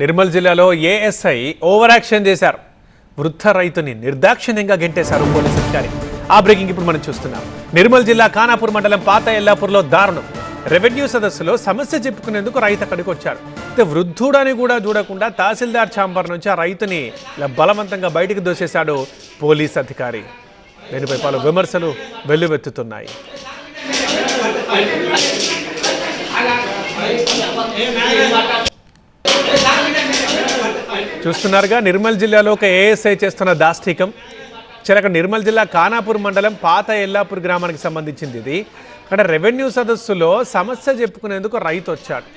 నిర్మల్ జిల్లాలో ASI over action చేశారు. వృద్ధ రైతుని నిర్దాక్షిణ్యంగా గెంటేశారు పోలీస్ అధికారి. ఆ బ్రేకింగ్ ఇప్పుడు మనం చూస్తున్నాం. నిర్మల్ జిల్లా ఖానాపూర్ మండలం పాత ఎల్లాపూర్లో దారుణం. రెవెన్యూ సదస్సులో సమస్య చెప్పుకునేందుకు రైతు అక్కడికి వచ్చాడు అయితే వృద్ధుడని కూడా చూడకుండా తహసీల్దార్ ఛాంబర్ నుంచి ఆ రైతుని ఇలా బలవంతంగా బయటికి దోసేశాడు పోలీస్ అధికారి. దీనిపై పలు విమర్శలు వెల్లువెత్తుతున్నాయి. చూస్తున్నారుగా నిర్మల్ జిల్లాలో ఒక ఏఎస్ఐ చేస్తున్న దాష్టికం. చిలక నిర్మల్ జిల్లా ఖానాపూర్ మండలం పాత ఎల్లాపూర్ గ్రామానికి సంబంధించింది ఇది. అక్కడ రెవెన్యూ సదస్సులో సమస్య చెప్పుకునేందుకు రైతు వచ్చాడు.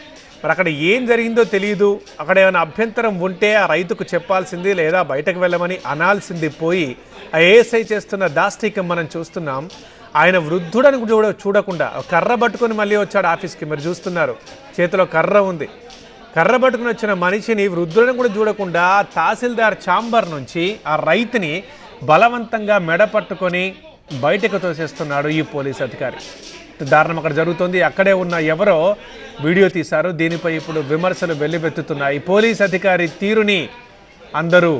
మరి అక్కడ ఏం జరిగిందో తెలియదు అక్కడ ఏమైనా అభ్యంతరం ఉంటే ఆ రైతుకు చెప్పాల్సింది లేదా బయటకు వెళ్ళమని అనాల్సింది పోయి ఆ ఏఎస్ఐ చేస్తున్న దాష్టికం మనం చూస్తున్నాం. ఆయన వృద్ధుడని చూడ చూడకుండా కర్ర పట్టుకొని మళ్ళీ వచ్చాడు ఆఫీస్కి. మీరు చూస్తున్నారు చేతిలో కర్ర ఉంది. కర్ర పట్టుకుని వచ్చిన మనిషిని వృద్ధులను కూడా చూడకుండా తహసీల్దార్ ఛాంబర్ నుంచి ఆ రైతుని బలవంతంగా మెడ పట్టుకొని బయటకు తోసేస్తున్నాడు ఈ పోలీస్ అధికారి. దారుణం అక్కడ జరుగుతుంది. అక్కడే ఉన్న ఎవరో వీడియో తీశారు. దీనిపై ఇప్పుడు విమర్శలు వెల్లువెత్తుతున్నాయి పోలీస్ అధికారి తీరుని అందరూ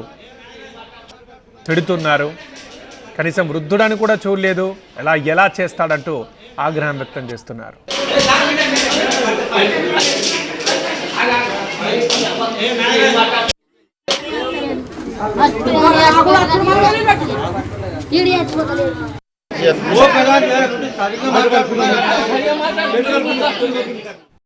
తిడుతున్నారు. కనీసం వృద్ధుడని కూడా చూడలేదు. ఎలా ఎలా చేస్తాడంటూ ఆగ్రహం వ్యక్తం చేస్తున్నారు. ये वो कला है रोटी सारी का मार्केट में है